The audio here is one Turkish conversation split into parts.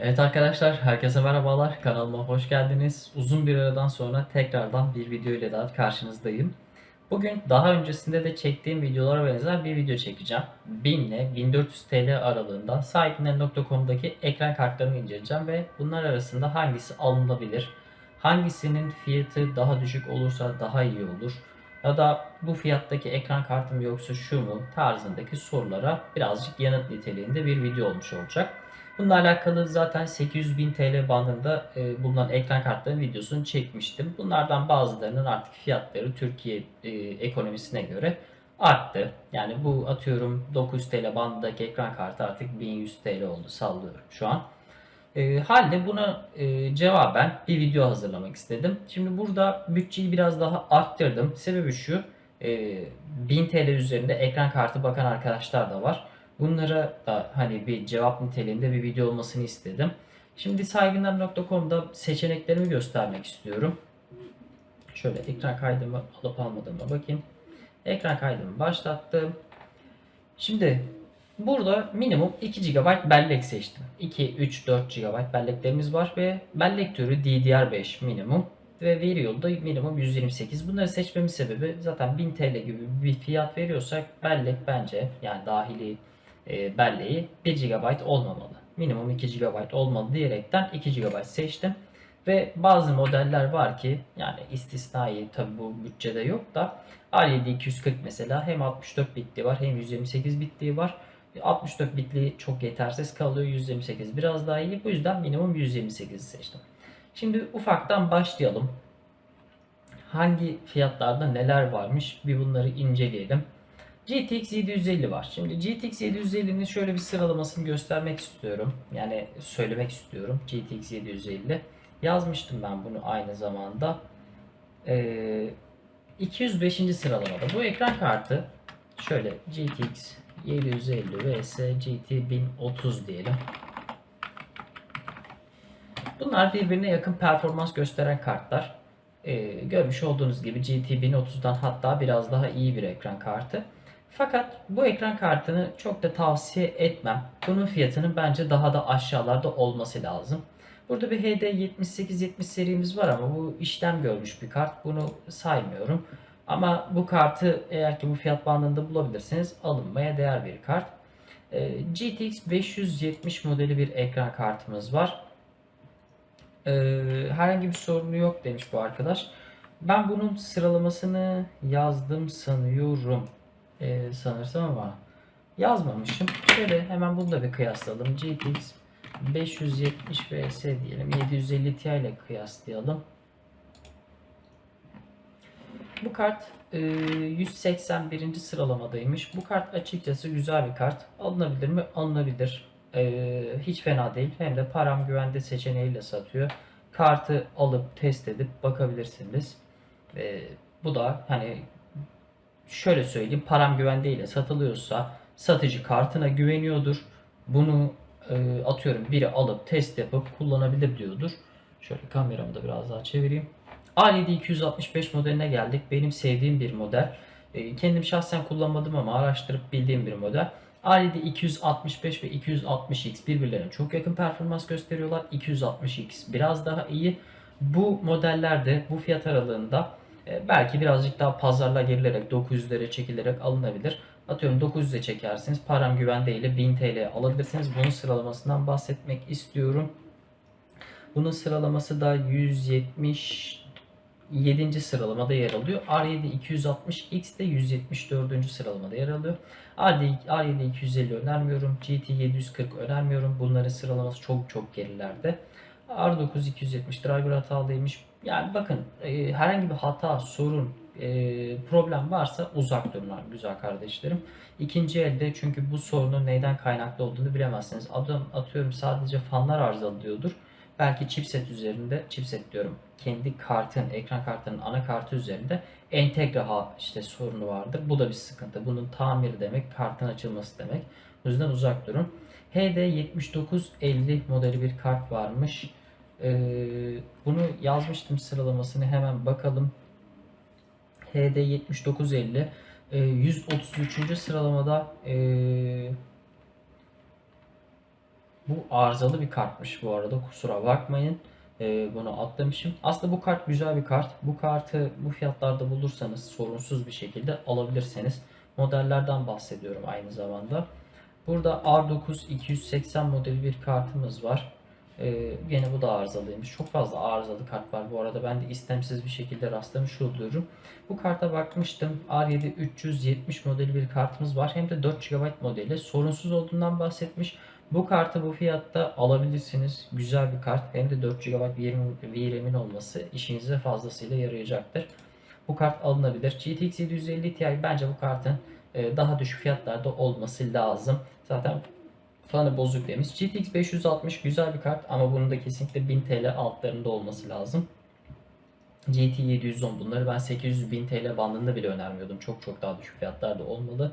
Evet arkadaşlar, herkese merhabalar. Kanalıma hoş geldiniz. Uzun bir aradan sonra tekrardan bir video ile daha karşınızdayım. Bugün daha öncesinde de çektiğim videolara benzer bir video çekeceğim. 1000 ile 1400 TL aralığında sahibinden.com'daki ekran kartlarını inceleyeceğim ve bunlar arasında hangisi alınabilir? Hangisinin fiyatı daha düşük olursa daha iyi olur? Ya da bu fiyattaki ekran kartım yoksa şu mu tarzındaki sorulara birazcık yanıt niteliğinde bir video olmuş olacak. Bununla alakalı zaten 800.000 TL bandında e, bulunan ekran kartlarının videosunu çekmiştim. Bunlardan bazılarının artık fiyatları Türkiye e, ekonomisine göre arttı. Yani bu atıyorum 900 TL bandındaki ekran kartı artık 1100 TL oldu sallıyorum şu an. E, halde buna e, cevaben bir video hazırlamak istedim. Şimdi burada bütçeyi biraz daha arttırdım. Sebebi şu, e, 1000 TL üzerinde ekran kartı bakan arkadaşlar da var. Bunlara da hani bir cevap niteliğinde bir video olmasını istedim. Şimdi saygınlar.com'da seçeneklerimi göstermek istiyorum. Şöyle ekran kaydımı alıp almadığıma bakayım. Ekran kaydımı başlattım. Şimdi burada minimum 2 GB bellek seçtim. 2, 3, 4 GB belleklerimiz var ve bellek türü DDR5 minimum ve veri yolu da minimum 128. Bunları seçmemin sebebi zaten 1000 TL gibi bir fiyat veriyorsak bellek bence yani dahili e, belleği 1 GB olmamalı. Minimum 2 GB olmalı diyerekten 2 GB seçtim. Ve bazı modeller var ki yani istisnai tabi bu bütçede yok da A7 240 mesela hem 64 bitli var hem 128 bitli var. 64 bitli çok yetersiz kalıyor. 128 biraz daha iyi. Bu yüzden minimum 128'i seçtim. Şimdi ufaktan başlayalım. Hangi fiyatlarda neler varmış bir bunları inceleyelim. GTX 750 var. Şimdi GTX 750'nin şöyle bir sıralamasını göstermek istiyorum. Yani söylemek istiyorum. GTX 750. Yazmıştım ben bunu aynı zamanda. Ee, 205. sıralamada. Bu ekran kartı şöyle GTX 750 vs GT 1030 diyelim. Bunlar birbirine yakın performans gösteren kartlar. Ee, görmüş olduğunuz gibi GT 1030'dan hatta biraz daha iyi bir ekran kartı. Fakat bu ekran kartını çok da tavsiye etmem. Bunun fiyatının bence daha da aşağılarda olması lazım. Burada bir HD 7870 serimiz var ama bu işlem görmüş bir kart. Bunu saymıyorum. Ama bu kartı eğer ki bu fiyat bandında bulabilirseniz alınmaya değer bir kart. Ee, GTX 570 modeli bir ekran kartımız var. Ee, herhangi bir sorunu yok demiş bu arkadaş. Ben bunun sıralamasını yazdım sanıyorum e, sanırsam ama yazmamışım. Şöyle hemen bunu da bir kıyaslayalım. GTX 570 vs diyelim. 750 Ti ile kıyaslayalım. Bu kart e, 181. sıralamadaymış. Bu kart açıkçası güzel bir kart. Alınabilir mi? Alınabilir. E, hiç fena değil. Hem de param güvende seçeneğiyle satıyor. Kartı alıp test edip bakabilirsiniz. E, bu da hani şöyle söyleyeyim param güvendeyle satılıyorsa satıcı kartına güveniyordur. Bunu e, atıyorum biri alıp test yapıp kullanabilir diyordur. Şöyle kameramı da biraz daha çevireyim. A7 265 modeline geldik. Benim sevdiğim bir model. E, kendim şahsen kullanmadım ama araştırıp bildiğim bir model. A7 265 ve 260X birbirlerine çok yakın performans gösteriyorlar. 260X biraz daha iyi. Bu modellerde bu fiyat aralığında belki birazcık daha pazarla gerilerek 900'lere çekilerek alınabilir. Atıyorum 900'e çekersiniz. Param güvende ile 1000 TL alabilirsiniz. Bunun sıralamasından bahsetmek istiyorum. Bunun sıralaması da 177. sıralamada yer alıyor. R7 260X de 174. sıralamada yer alıyor. R7 250 önermiyorum. GT 740 önermiyorum. Bunların sıralaması çok çok gerilerde. R9 270 driver hatalıymış. Yani bakın e, herhangi bir hata, sorun, e, problem varsa uzak durun güzel kardeşlerim. İkinci elde çünkü bu sorunun neyden kaynaklı olduğunu bilemezsiniz. Adım atıyorum sadece fanlar arızalı diyordur. Belki chipset üzerinde, chipset diyorum kendi kartın, ekran kartının ana kartı üzerinde entegre ha işte sorunu vardır. Bu da bir sıkıntı. Bunun tamiri demek, kartın açılması demek. O yüzden uzak durun. HD7950 modeli bir kart varmış. Ee, bunu yazmıştım sıralamasını hemen bakalım. HD 7950 e, 133. sıralamada e, Bu arızalı bir kartmış bu arada kusura bakmayın. Ee, bunu atlamışım. Aslında bu kart güzel bir kart. Bu kartı bu fiyatlarda bulursanız sorunsuz bir şekilde alabilirsiniz. Modellerden bahsediyorum aynı zamanda. Burada R9 280 modeli bir kartımız var. Ee, gene bu da arızalıymış. Çok fazla arızalı kart var bu arada. Ben de istemsiz bir şekilde rastlamış oluyorum. Bu karta bakmıştım. R7 370 modeli bir kartımız var. Hem de 4 GB modeli. Sorunsuz olduğundan bahsetmiş. Bu kartı bu fiyatta alabilirsiniz. Güzel bir kart. Hem de 4 GB VRAM'in olması işinize fazlasıyla yarayacaktır. Bu kart alınabilir. GTX 750 Ti bence bu kartın e, daha düşük fiyatlarda olması lazım. Zaten fanı bozuk demiş. GTX 560 güzel bir kart ama bunun da kesinlikle 1000 TL altlarında olması lazım. GT 710 bunları ben 800 1000 TL bandında bile önermiyordum. Çok çok daha düşük fiyatlarda olmalı.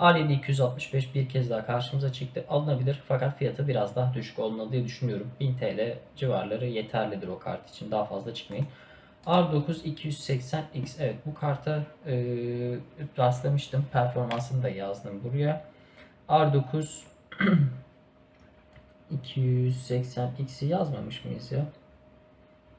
A7 265 bir kez daha karşımıza çıktı. Alınabilir fakat fiyatı biraz daha düşük olmalı diye düşünüyorum. 1000 TL civarları yeterlidir o kart için. Daha fazla çıkmayın. R9 280X evet bu karta e, rastlamıştım. Performansını da yazdım buraya. R9 280X'i yazmamış mıyız ya?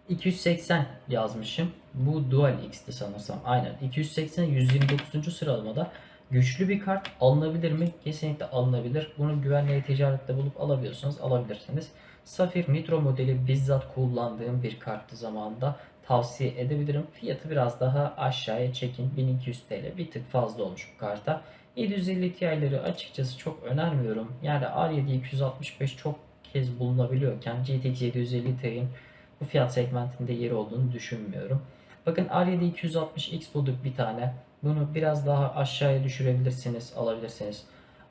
280 yazmışım. Bu Dual X'ti sanırsam. Aynen. 280 129. sıralamada güçlü bir kart alınabilir mi? Kesinlikle alınabilir. Bunu güvenli ticarette bulup alabiliyorsanız alabilirsiniz. Safir Nitro modeli bizzat kullandığım bir karttı zamanında tavsiye edebilirim. Fiyatı biraz daha aşağıya çekin. 1200 TL bir tık fazla olmuş bu karta. 750 Ti'leri açıkçası çok önermiyorum. Yani R7 265 çok kez bulunabiliyorken GTX 750 Ti'nin bu fiyat segmentinde yeri olduğunu düşünmüyorum. Bakın R7 260X bulduk bir tane. Bunu biraz daha aşağıya düşürebilirsiniz, alabilirsiniz.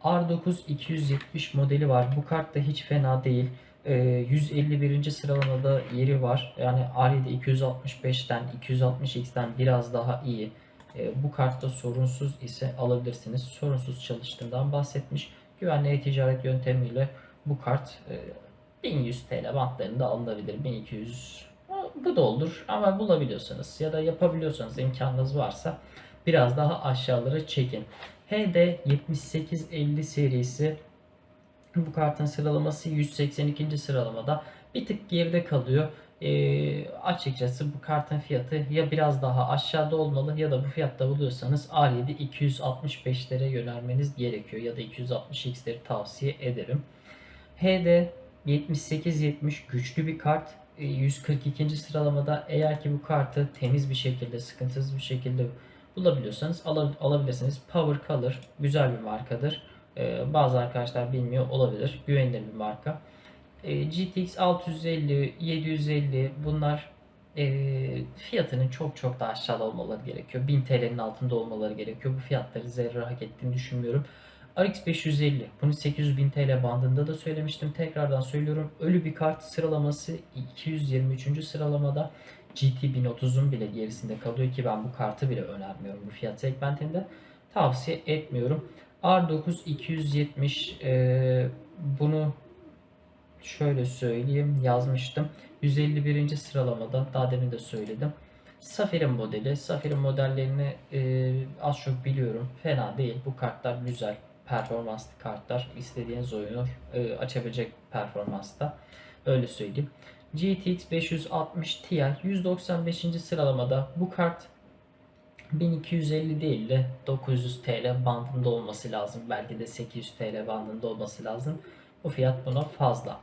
R9 270 modeli var. Bu kart da hiç fena değil. 151. sıralamada yeri var. Yani R7 265'ten 260X'ten biraz daha iyi. Bu kartta sorunsuz ise alabilirsiniz. Sorunsuz çalıştığından bahsetmiş. Güvenli ticaret yöntemiyle bu kart 1100 TL bantlarında alınabilir. 1200 bu da olur ama bulabiliyorsanız ya da yapabiliyorsanız imkanınız varsa biraz daha aşağılara çekin. HD 7850 serisi bu kartın sıralaması 182. sıralamada bir tık geride kalıyor. E, açıkçası bu kartın fiyatı ya biraz daha aşağıda olmalı ya da bu fiyatta buluyorsanız R7 265'lere yönelmeniz gerekiyor ya da 260X'leri tavsiye ederim. HD 7870 güçlü bir kart. 142. sıralamada eğer ki bu kartı temiz bir şekilde, sıkıntısız bir şekilde bulabiliyorsanız alabilirsiniz. Power Color güzel bir markadır. Bazı arkadaşlar bilmiyor olabilir. Güvenilir bir marka. GTX 650, 750 bunlar fiyatının çok çok daha aşağıda olmaları gerekiyor. 1000 TL'nin altında olmaları gerekiyor. Bu fiyatları zerre hak ettiğini düşünmüyorum. RX 550 bunu 800 bin TL bandında da söylemiştim. Tekrardan söylüyorum. Ölü bir kart sıralaması 223. sıralamada. GT 1030'un bile gerisinde kalıyor ki ben bu kartı bile önermiyorum bu fiyat segmentinde. Tavsiye etmiyorum. R9 270 e, bunu şöyle söyleyeyim yazmıştım. 151. sıralamada daha demin de söyledim. Safir'in modeli. Safir'in modellerini e, az çok biliyorum. Fena değil. Bu kartlar güzel performanslı kartlar. istediğiniz oyunu e, açabilecek performansta. Öyle söyleyeyim. GTX 560 Ti 195. sıralamada bu kart 1250 değil de 900 TL bandında olması lazım. Belki de 800 TL bandında olması lazım. Bu fiyat buna fazla.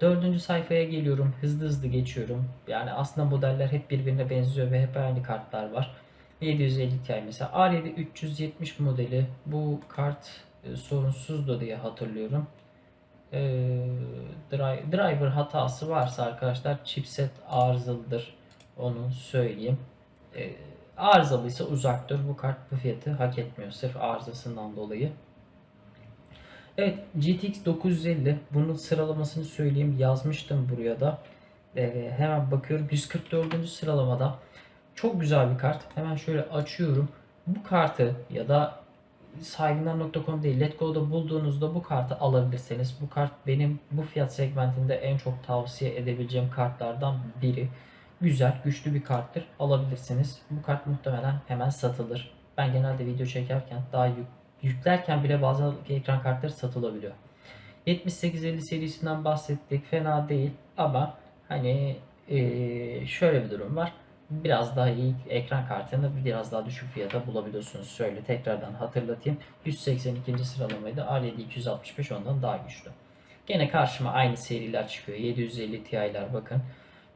Dördüncü sayfaya geliyorum. Hızlı hızlı geçiyorum. Yani aslında modeller hep birbirine benziyor ve hep aynı kartlar var. 750 Ti mesela. R7 370 modeli. Bu kart e, sorunsuzdu diye hatırlıyorum. E, driver hatası varsa arkadaşlar chipset arızalıdır. Onu söyleyeyim. E, arızalıysa uzaktır. Bu kart bu fiyatı hak etmiyor. Sırf arızasından dolayı. Evet GTX 950 bunun sıralamasını söyleyeyim yazmıştım buraya da. Ee, hemen bakıyorum 144. sıralamada çok güzel bir kart. Hemen şöyle açıyorum. Bu kartı ya da saygınlar.com değil Letgo'da bulduğunuzda bu kartı alabilirsiniz. Bu kart benim bu fiyat segmentinde en çok tavsiye edebileceğim kartlardan biri. Güzel, güçlü bir karttır. Alabilirsiniz. Bu kart muhtemelen hemen satılır. Ben genelde video çekerken daha yüklerken bile bazı ekran kartları satılabiliyor. 7850 serisinden bahsettik. Fena değil ama hani eee, şöyle bir durum var. Biraz daha iyi ekran kartını biraz daha düşük fiyata bulabiliyorsunuz. Şöyle tekrardan hatırlatayım. 182. sıralamaydı. A7 265 ondan daha güçlü. Gene karşıma aynı seriler çıkıyor. 750 Ti'ler bakın.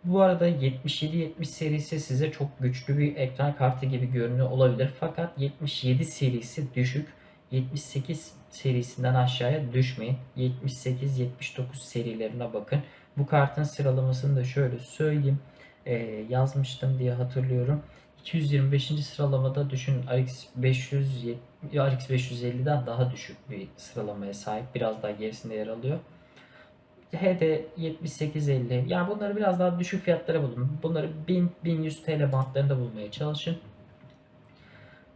Bu arada 77-70 serisi size çok güçlü bir ekran kartı gibi görünüyor olabilir. Fakat 77 serisi düşük. 78 serisinden aşağıya düşmeyin. 78-79 serilerine bakın. Bu kartın sıralamasını da şöyle söyleyeyim. Ee, yazmıştım diye hatırlıyorum. 225. sıralamada düşünün RX 500 RX 550'den daha düşük bir sıralamaya sahip. Biraz daha gerisinde yer alıyor. HD 7850 yani bunları biraz daha düşük fiyatlara bulun. Bunları 1000-1100 TL bantlarında bulmaya çalışın.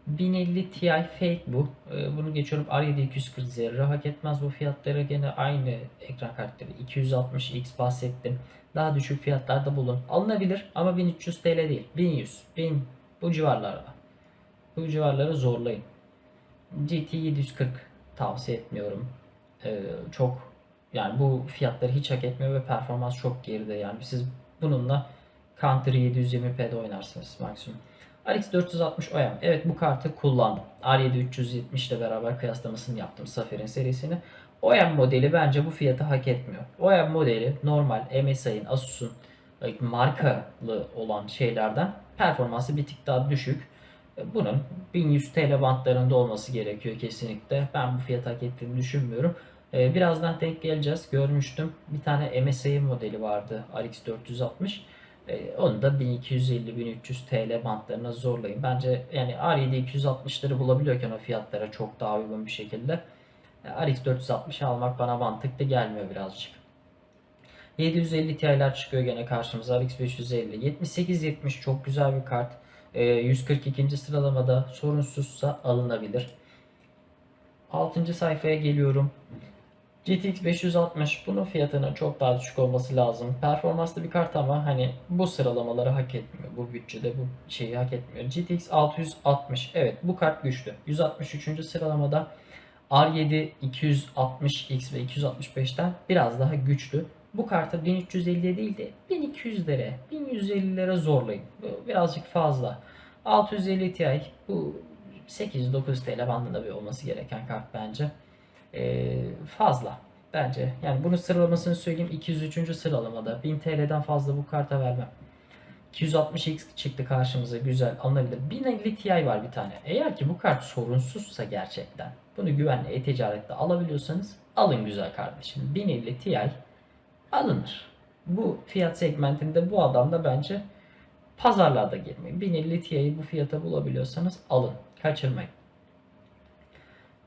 1050 Ti Fake bu. Ee, Bunu geçiyorum. R7 240 zerre hak etmez bu fiyatlara. Gene aynı ekran kartları. 260X bahsettim. Daha düşük fiyatlarda bulun. Alınabilir ama 1300 TL değil. 1100, 1000 bu civarlarda. Bu civarları zorlayın. GT 740 tavsiye etmiyorum. Ee, çok yani bu fiyatları hiç hak etmiyor ve performans çok geride. Yani siz bununla Counter 720p'de oynarsınız maksimum. RX 460 OEM. Evet bu kartı kullandım. R7 370 ile beraber kıyaslamasını yaptım Safir'in serisini. OEM modeli bence bu fiyatı hak etmiyor. OEM modeli normal MSI'ın, Asus'un e, markalı olan şeylerden performansı bir tık daha düşük. E, Bunun 1100 TL bantlarında olması gerekiyor kesinlikle. Ben bu fiyatı hak ettiğini düşünmüyorum. E, Birazdan denk geleceğiz. Görmüştüm. Bir tane MSI modeli vardı RX 460. E, Onu da 1250-1300 TL bantlarına zorlayın. Bence yani R7 260'ları bulabiliyorken o fiyatlara çok daha uygun bir şekilde e, RX 460 almak bana mantıklı gelmiyor birazcık. 750 Ti'ler çıkıyor gene karşımıza. RX 550. 7870 çok güzel bir kart. E, 142. sıralamada sorunsuzsa alınabilir. 6. sayfaya geliyorum. GTX 560 bunun fiyatının çok daha düşük olması lazım. Performanslı bir kart ama hani bu sıralamaları hak etmiyor. Bu bütçede bu şeyi hak etmiyor. GTX 660 evet bu kart güçlü. 163. sıralamada R7 260X ve 265'ten biraz daha güçlü. Bu kartı 1350'ye değil de 1200'lere, 1150'lere zorlayın. Bu birazcık fazla. 650 Ti bu 8-9 TL bandında bir olması gereken kart bence. Ee, fazla bence. Yani bunun sıralamasını söyleyeyim 203. sıralamada 1000 TL'den fazla bu karta vermem. 260X çıktı karşımıza güzel alınabilir. 1050 Ti var bir tane. Eğer ki bu kart sorunsuzsa gerçekten bunu güvenli e-ticarette alabiliyorsanız alın güzel kardeşim. 1050 Ti alınır. Bu fiyat segmentinde bu adamda bence pazarlarda girmeyin. 1050 Ti'yi bu fiyata bulabiliyorsanız alın. Kaçırmayın.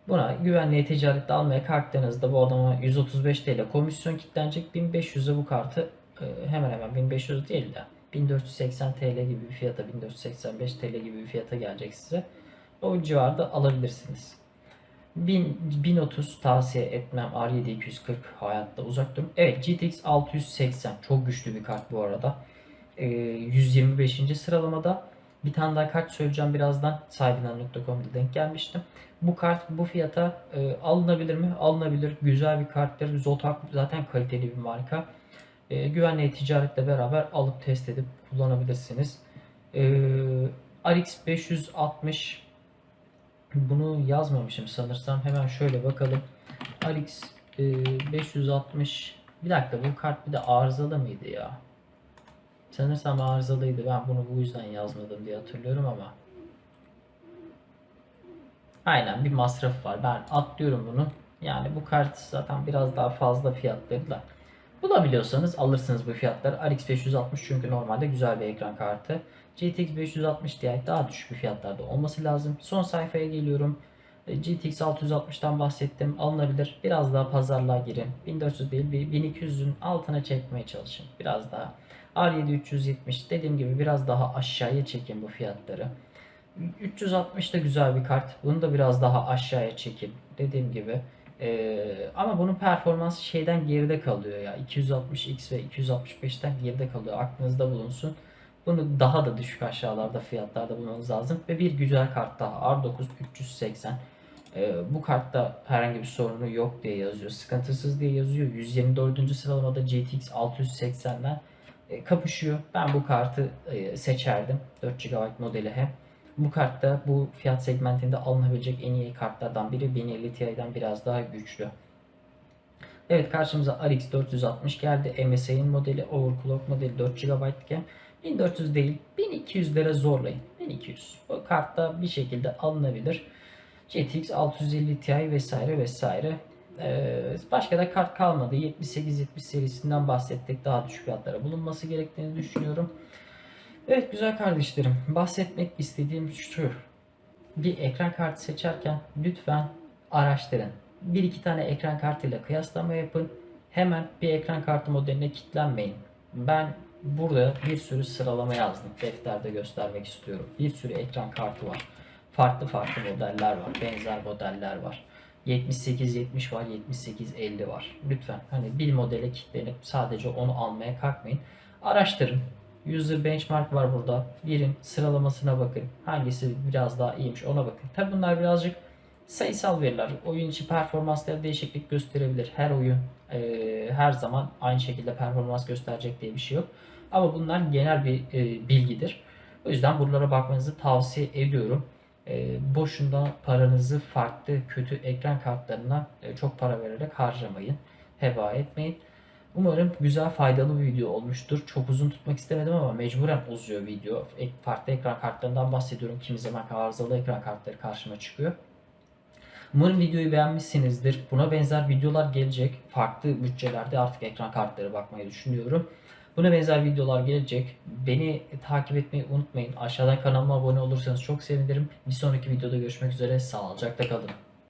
Buna güvenli ticarette almaya kalktığınızda bu adama 135 TL komisyon kitlenecek. 1500'e bu kartı e, hemen hemen 1500 değil de 1480 TL gibi bir fiyata 1485 TL gibi bir fiyata gelecek size. O civarda alabilirsiniz. 1000, 1030 tavsiye etmem. R7 240 hayatta uzak durun. Evet GTX 680 çok güçlü bir kart bu arada. Ee, 125. sıralamada bir tane daha kart söyleyeceğim birazdan. Sahibinden.com'da denk gelmiştim. Bu kart bu fiyata e, alınabilir mi? Alınabilir. Güzel bir karttır. Zotac zaten kaliteli bir marka. E, güvenli ticaretle beraber alıp test edip kullanabilirsiniz. E, RX 560 bunu yazmamışım sanırsam. Hemen şöyle bakalım. RX e, 560 bir dakika bu kart bir de arızalı mıydı ya? Sanırsam arızalıydı. Ben bunu bu yüzden yazmadım diye hatırlıyorum ama. Aynen bir masraf var. Ben atlıyorum bunu. Yani bu kart zaten biraz daha fazla fiyatları da. Bulabiliyorsanız alırsınız bu fiyatları. RX 560 çünkü normalde güzel bir ekran kartı. GTX 560 Ti daha düşük bir fiyatlarda olması lazım. Son sayfaya geliyorum. E, GTX 660'tan bahsettim. Alınabilir. Biraz daha pazarlığa girin. 1400 değil 1200'ün altına çekmeye çalışın. Biraz daha. R7 370 dediğim gibi biraz daha aşağıya çekin bu fiyatları. 360 da güzel bir kart. Bunu da biraz daha aşağıya çekin. Dediğim gibi. Ee, ama bunun performansı şeyden geride kalıyor ya. 260X ve 265'ten geride kalıyor. Aklınızda bulunsun. Bunu daha da düşük aşağılarda fiyatlarda bulmanız lazım. Ve bir güzel kart daha. R9 380. Ee, bu kartta herhangi bir sorunu yok diye yazıyor. Sıkıntısız diye yazıyor. 124. sıralamada GTX 680'den e, kapışıyor. Ben bu kartı e, seçerdim. 4 GB modeli hem. Bu kartta bu fiyat segmentinde alınabilecek en iyi kartlardan biri. 1050 Ti'den biraz daha güçlü. Evet karşımıza RX 460 geldi. MSI'nin modeli, overclock modeli 4 GB iken 1400 değil 1200 lira zorlayın. 1200. Bu kartta bir şekilde alınabilir. GTX 650 Ti vesaire vesaire. Ee, başka da kart kalmadı. 78-70 serisinden bahsettik. Daha düşük fiyatlara bulunması gerektiğini düşünüyorum. Evet güzel kardeşlerim. Bahsetmek istediğim şu. Bir ekran kartı seçerken lütfen araştırın. Bir iki tane ekran kartıyla kıyaslama yapın. Hemen bir ekran kartı modeline kilitlenmeyin. Ben burada bir sürü sıralama yazdım. Defterde göstermek istiyorum. Bir sürü ekran kartı var. Farklı farklı modeller var. Benzer modeller var. 78-70 var, 78-50 var. Lütfen hani bir modele kilitlenip sadece onu almaya kalkmayın. Araştırın. User benchmark var burada. Birin sıralamasına bakın. Hangisi biraz daha iyiymiş ona bakın. Tabi bunlar birazcık sayısal veriler. Oyun içi performansları değişiklik gösterebilir. Her oyun e, her zaman aynı şekilde performans gösterecek diye bir şey yok. Ama bunlar genel bir e, bilgidir. O yüzden buralara bakmanızı tavsiye ediyorum. E, boşuna paranızı farklı kötü ekran kartlarına e, çok para vererek harcamayın. Heba etmeyin. Umarım güzel faydalı bir video olmuştur. Çok uzun tutmak istemedim ama mecburen uzuyor video. Farklı ekran kartlarından bahsediyorum. Kimi zaman arızalı ekran kartları karşıma çıkıyor. Umarım videoyu beğenmişsinizdir. Buna benzer videolar gelecek. Farklı bütçelerde artık ekran kartları bakmayı düşünüyorum. Buna benzer videolar gelecek. Beni takip etmeyi unutmayın. Aşağıdan kanalıma abone olursanız çok sevinirim. Bir sonraki videoda görüşmek üzere. Sağlıcakla kalın.